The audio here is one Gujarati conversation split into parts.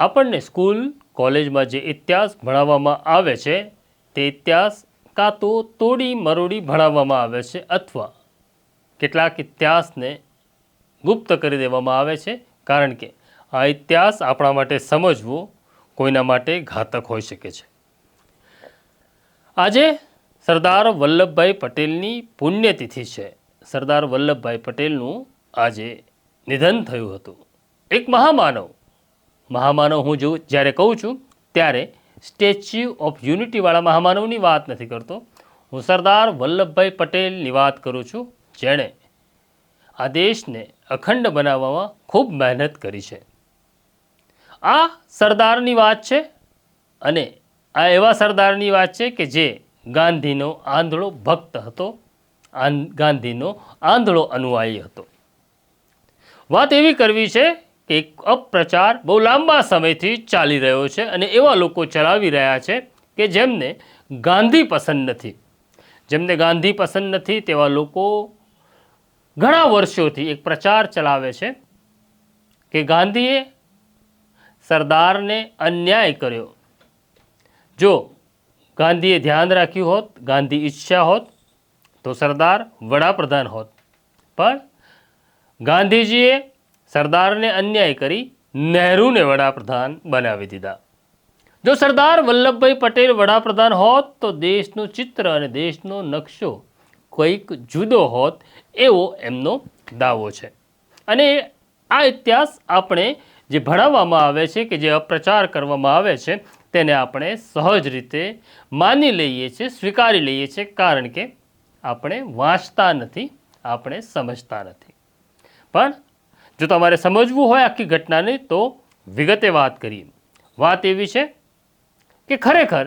આપણને સ્કૂલ, કોલેજમાં જે ઇતિહાસ ભણાવવામાં આવે છે, તે ઇતિહાસ કાં તો તોડી મરોડી ભણાવવામાં આવે છે અથવા કેટલાક ઇતિહાસને ગુપ્ત કરી દેવામાં આવે છે. કારણ કે આ ઇતિહાસ આપણા માટે સમજવો કોઈના માટે ઘાતક હોઈ શકે છે. આજે સરદાર વલ્લભભાઈ પટેલની પુણ્યતિથિ છે. સરદાર વલ્લભભાઈ પટેલનું આજે નિધન થયું હતું. એક મહામાનવ મહામાનવ હું જો જ્યારે કહું છું, ત્યારે સ્ટેચ્યુ ઓફ યુનિટીવાળા મહામાનવની વાત નથી કરતો. હું સરદાર વલ્લભભાઈ પટેલની વાત કરું છું, જેણે આ દેશને અખંડ બનાવવામાં ખૂબ મહેનત કરી છે. આ સરદારની વાત છે અને આ એવા સરદારની વાત છે કે જે ગાંધીનો આંધળો ભક્ત હતો ગાંધીનો આંધળો અનુયાયી હતો. વાત એવી કરવી છે એક અપપ્રચાર બહુ લાંબા સમયથી ચાલી રહ્યો છે અને એવા લોકો ચલાવી રહ્યા છે કે જેમને ગાંધી પસંદ નથી. જેમને ગાંધી પસંદ નથી તેવા લોકો ઘણા વર્ષોથી એક પ્રચાર ચલાવે છે કે ગાંધીએ સરદારને અન્યાય કર્યો. જો ગાંધીએ ધ્યાન રાખ્યું હોત, ગાંધી ઈચ્છા હોત, તો સરદાર વડાપ્રધાન હોત. પણ ગાંધીજીએ સરદારને અન્યાય કરી નહેરુને વડાપ્રધાન બનાવી દીધા. જો સરદાર વલ્લભભાઈ પટેલ વડાપ્રધાન હોત, તો દેશનું ચિત્ર અને દેશનો નકશો કોઈક જુદો હોત, એવો એમનો દાવો છે. અને આ ઇતિહાસ આપણે જે ભણાવવામાં આવે છે કે જે અપ્રચાર કરવામાં આવે છે, તેને આપણે સહજ રીતે માની લઈએ છીએ, સ્વીકારી લઈએ છીએ, કારણ કે આપણે વાંચતા નથી, આપણે સમજતા નથી. પણ જો તમારે સમજવું હોય આખી ઘટનાને, તો વિગતે વાત કરીએ. વાત એવી છે કે ખરેખર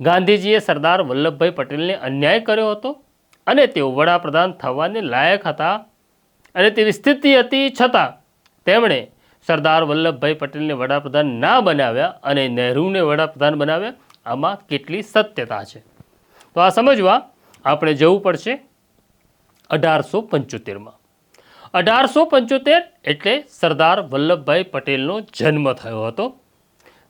ગાંધીજીએ સરદાર વલ્લભભાઈ પટેલને અન્યાય કર્યો હતો અને તેઓ વડાપ્રધાન થવાને લાયક હતા અને તેવી સ્થિતિ હતી છતાં તેમણે સરદાર વલ્લભભાઈ પટેલને વડાપ્રધાન ના બનાવ્યા અને નહેરુને વડાપ્રધાન બનાવ્યા. આમાં કેટલી સત્યતા છે? તો આ સમજવા આપણે જવું પડશે અઢારસો પંચોતેરમાં. અઢારસો પંચોતેર એટલે સરદાર વલ્લભભાઈ પટેલનો જન્મ થયો હતો.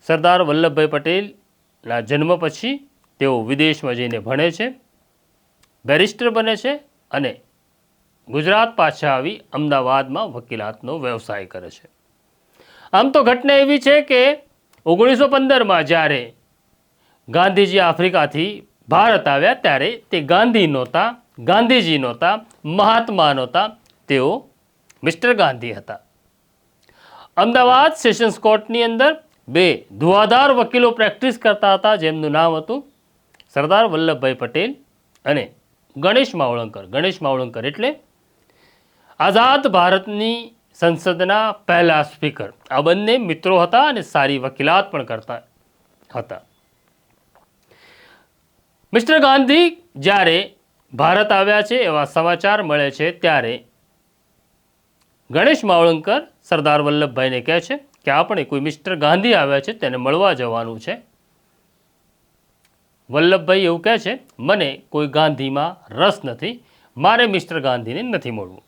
સરદાર વલ્લભભાઈ પટેલના જન્મ પછી તેઓ વિદેશમાં જઈને ભણે છે, બેરિસ્ટર બને છે અને ગુજરાત પાછા આવી અમદાવાદમાં વકીલાતનો વ્યવસાય કરે છે. આમ તો ઘટના એવી છે કે ઓગણીસો પંદરમાં જ્યારે ગાંધીજી આફ્રિકાથી ભારત આવ્યા ત્યારે તે ગાંધી નહોતા, ગાંધીજી નહોતા, મહાત્મા નહોતા, તેઓ મિસ્ટર ગાંધી હતા. અમદાવાદ સેશન્સ કોર્ટની અંદર બે ધુઆધાર વકીલો પ્રેક્ટિસ કરતા હતા, જેમનું નામ હતું સરદાર વલ્લભભાઈ પટેલ અને ગણેશ માવળંકર. ગણેશ માવળંકર એટલે આઝાદ ભારતની સંસદના પહેલા સ્પીકર. આ બંને મિત્રો હતા અને સારી વકીલાત પણ કરતા હતા. મિસ્ટર ગાંધી જ્યારે ભારત આવ્યા છે, એવા સમાચાર મળે છે ત્યારે ગણેશ માવળંકર સરદાર વલ્લભભાઈને કહે છે કે આપણે કોઈ મિસ્ટર ગાંધી આવ્યા છે તેને મળવા જવાનું છે. વલ્લભભાઈ એવું કહે છે, મને કોઈ ગાંધીમાં રસ નથી, મારે મિસ્ટર ગાંધીને નથી મળવું.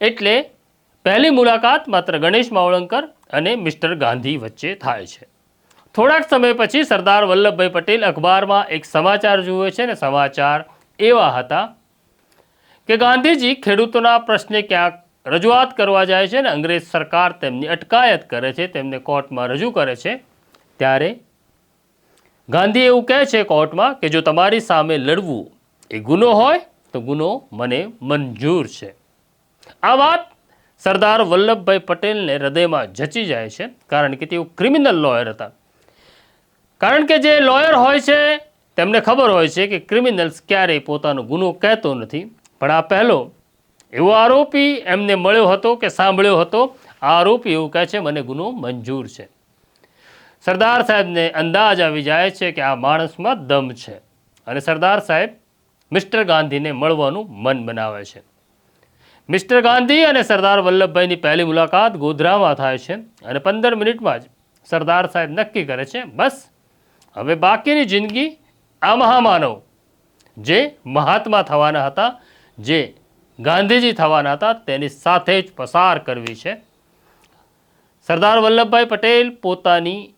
એટલે પહેલી મુલાકાત માત્ર ગણેશ માવળંકર અને મિસ્ટર ગાંધી વચ્ચે થાય છે. થોડાક સમય પછી સરદાર વલ્લભભાઈ પટેલ અખબારમાં એક સમાચાર જુએ છે ને સમાચાર એવા હતા કે ગાંધીજી ખેડૂતોના પ્રશ્ને ક્યાંક રજૂઆત કરવા જાય છે ને, અંગ્રેજ સરકાર તેમની અટકાયત કરે છે, તેમને કોર્ટમાં રજૂ કરે છે, ત્યારે ગાંધી એવું કહે છે કોર્ટમાં કે જો તમારી સામે લડવું એ ગુનો હોય, તો ગુનો મને મંજૂર છે. આ વાત સરદાર વલ્લભભાઈ પટેલને હૃદયમાં જચી જાય છે, કારણ કે તેઓ ક્રિમિનલ લોયર હતા. કારણ કે જે લોયર હોય છે, તેમને ખબર હોય છે કે ક્રિમિનલ્સ ક્યારેય પોતાનો ગુનો કહેતો નથી. પણ આ પહેલો એવો આરોપી એમને મળ્યો હતો કે સાંભળ્યો હતો. આરોપી એવું કહે છે, મને ગુનો મંજૂર છે. સરદાર સાહેબને અંદાજ આવી જાય છે કે આ માણસમાં દમ છે અને સરદાર સાહેબ મિસ્ટર ગાંધીને મળવાનું મન બનાવે છે. મિસ્ટર ગાંધી અને સરદાર વલ્લભભાઈની પહેલી મુલાકાત ગોધરામાં થાય છે અને પંદર મિનિટમાં જ સરદાર સાહેબ નક્કી કરે છે, બસ, હવે બાકીની જિંદગી આ મહામાનવ જે મહાત્મા થવાના હતા, જે ગાંધીજી થવાના હતા, તેની સાથે જ પસાર કરવી છે. સરદાર વલ્લભભાઈ પટેલ પોતાની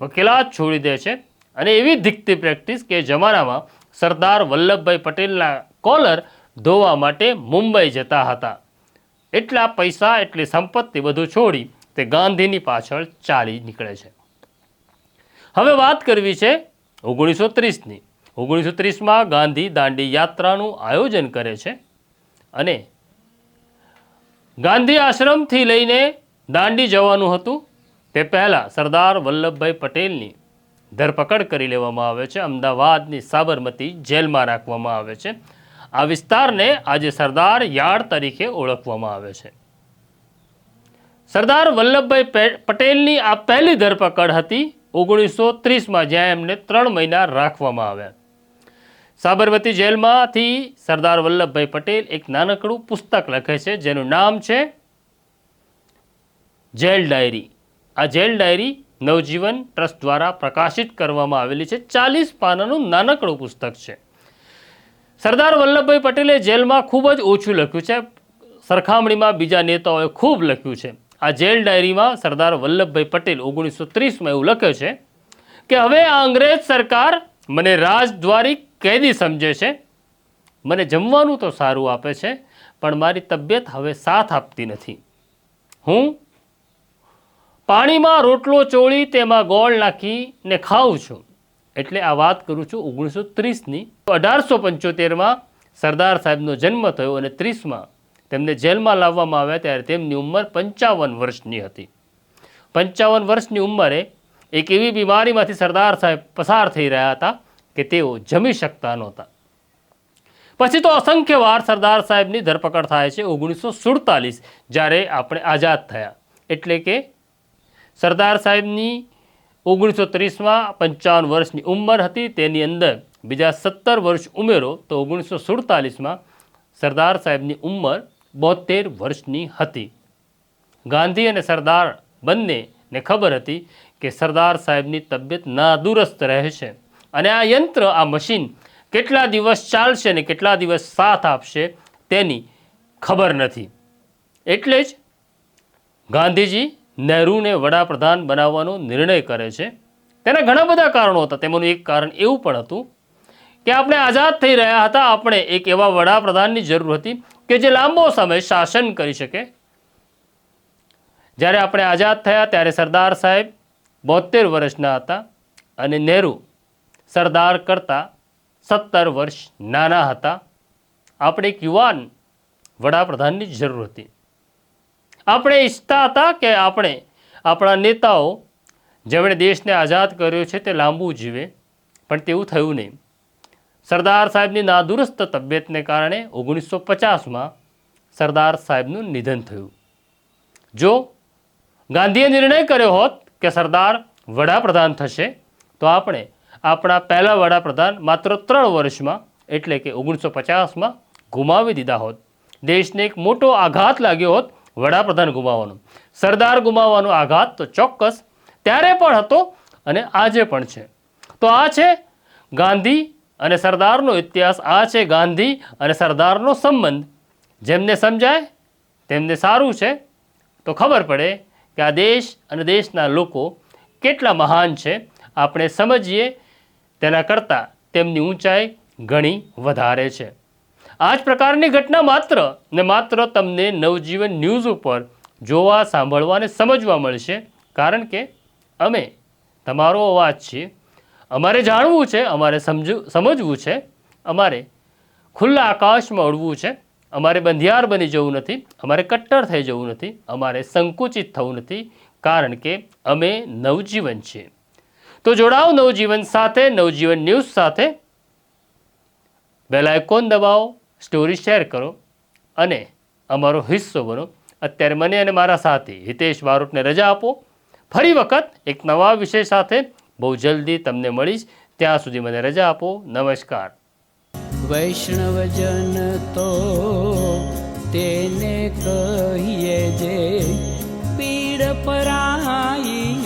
વકીલાત છોડી દે છે અને એવી દીખતી પ્રેક્ટિસ કે જમાનામાં સરદાર વલ્લભભાઈ પટેલના કોલર ધોવા માટે મુંબઈ જતા હતા. એટલા પૈસા, એટલી સંપત્તિ બધું છોડી તે ગાંધીની પાછળ ચાલી નીકળે છે. હવે વાત કરવી છે ઓગણીસો ત્રીસની. ઓગણીસો ત્રીસમાં ગાંધી દાંડી યાત્રાનું આયોજન કરે છે. અને ગાંધી આશ્રમથી લઈને દાંડી જવાનું હતું, તે પહેલાં સરદાર વલ્લભભાઈ પટેલની ધરપકડ કરી લેવામાં આવે છે. અમદાવાદની સાબરમતી જેલમાં રાખવામાં આવે છે. આ વિસ્તારને આજે સરદાર યાર્ડ તરીકે ઓળખવામાં આવે છે. સરદાર વલ્લભભાઈ પટેલની આ પહેલી ધરપકડ હતી ઓગણીસો ત્રીસમાં, જ્યાં એમને ત્રણ મહિના રાખવામાં આવ્યા સાબરમતી જેલમાંથી સરદાર વલ્લભભાઈ પટેલ એક નાનકડું પુસ્તક લખે છે, જેનું નામ છે જેલ ડાયરી. આ જેલ ડાયરી નવજીવન ટ્રસ્ટ દ્વારા પ્રકાશિત કરવામાં આવેલી છે. ચાલીસ પાનાનું નાનકડું પુસ્તક છે. સરદાર વલ્લભભાઈ પટેલે જેલમાં ખૂબ જ ઓછું લખ્યું છે. સરખામણીમાં બીજા નેતાઓએ ખૂબ લખ્યું છે. આ જેલ ડાયરીમાં સરદાર વલ્લભભાઈ પટેલ ઓગણીસો ત્રીસમાં એવું લખે છે કે, હવે આ અંગ્રેજ સરકાર મને રાજદ્વારી કેદી સમજે છે? મને જમવાનું તો સારું આપે છે, પણ મારી તબિયત હવે સાથ આપતી નથી. હું પાણીમાં રોટલો ચોળી તેમાં ગોળ નાખીને ખાઉં છું. એટલે આ વાત કરું છું ઓગણીસો ત્રીસની. અઢારસો પંચોતેરમાં સરદાર સાહેબનો જન્મ થયો અને ત્રીસમાં તેમને જેલમાં લાવવામાં આવ્યા ત્યારે તેમની ઉંમર પંચાવન વર્ષની હતી. પંચાવન વર્ષની ઉંમરે એક એવી બીમારીમાંથી સરદાર સાહેબ પસાર થઈ રહ્યા હતા કે તેઓ જમી શકતા નહોતા. પછી તો અસંખ્ય વાર સરદાર સાહેબની ધરપકડ થાય છે ઓગણીસો સુડતાલીસ, જ્યારે આપણે આઝાદ થયા. એટલે કે સરદાર સાહેબની ઓગણીસો ત્રીસમાં પંચાવન વર્ષની ઉંમર હતી, તેની અંદર બીજા સત્તર વર્ષ ઉમેરો તો ઓગણીસો સુડતાલીસમાં સરદાર સાહેબની ઉંમર બોતેર વર્ષની હતી. ગાંધી અને સરદાર બંનેને ખબર હતી કે સરદાર સાહેબની તબિયત નાદુરસ્ત રહે છે. અને આ યંત્ર, આ મશીન કેટલા દિવસ ચાલશે ને કેટલા દિવસ સાથ આપશે તેની ખબર નથી. એટલે જ ગાંધીજી નહેરુને વડાપ્રધાન બનાવવાનો નિર્ણય કરે છે. તેના ઘણા બધા કારણો હતા. તેમાંનું એક કારણ એવું પણ હતું કે આપણે આઝાદ થઈ રહ્યા હતા. આપણે એક એવા વડાપ્રધાનની જરૂર હતી કે જે લાંબો સમય શાસન કરી શકે. જ્યારે આપણે આઝાદ થયા ત્યારે સરદાર સાહેબ બોતેર વર્ષના હતા અને નહેરુ સરદાર કરતાં સત્તર વર્ષ નાના હતા. આપણે એક યુવાન વડાપ્રધાનની જરૂર હતી. આપણે ઈચ્છતા હતા કે આપણે આપણા નેતાઓ જેમણે દેશને આઝાદ કર્યો છે તે લાંબુ જીવે, પણ તેવું થયું નહીં. સરદાર સાહેબની નાદુરસ્ત તબિયતને કારણે ઓગણીસો પચાસમાં સરદાર સાહેબનું નિધન થયું. જો ગાંધીએ નિર્ણય કર્યો હોત કે સરદાર વડાપ્રધાન થશે, તો આપણે આપણા પહેલા વડાપ્રધાન માત્ર ત્રણ વર્ષમાં, એટલે કે ઓગણીસો પચાસમાં ગુમાવી દીધા હોત. દેશને એક મોટો આઘાત લાગ્યો હોત વડાપ્રધાન ગુમાવવાનો. સરદાર ગુમાવવાનો આઘાત તો ચોક્કસ ત્યારે પણ હતો અને આજે પણ છે. તો આ છે ગાંધી અને સરદારનો ઇતિહાસ, આ છે ગાંધી અને સરદારનો સંબંધ. જેમને સમજાય, તેમને સારું છે. તો ખબર પડે કે આ દેશ અને દેશના લોકો કેટલા મહાન છે. આપણે સમજીએ તેના કરતાં તેમની ઊંચાઈ ઘણી વધારે છે. આ જ પ્રકારની ઘટના માત્ર ને માત્ર તમને નવજીવન ન્યૂઝ ઉપર જોવા, સાંભળવા અને સમજવા મળશે. કારણ કે અમે, તમારો અવાજ છીએ અમારે જાણવું છે, અમારે સમજવું સમજવું છે. અમારે ખુલ્લા આકાશમાં ઉડવું છે. અમારે બંધિયાર બની જવું નથી. અમારે કટ્ટર થઈ જવું નથી. અમારે સંકુચિત થવું નથી. કારણ કે અમે નવજીવન છીએ. તો જોડાઓ, નવજીવન સાથે, નવજીવન ન્યૂઝ સાથે. બેલ આઇકોન દબાવો, સ્ટોરી શેર કરો અને અમારો હિસ્સો બનો. અત્યારે મને અને મારા સાથી હિતેશ બારોટને રજા આપો. ફરી વખત એક નવા વિષય સાથે બહુ જલ્દી તમને મળીશ. ત્યાં સુધી મને રજા આપો. નમસ્કાર. વૈષ્ણવજન તો તેને કહીએ જે પીડ પરાઈ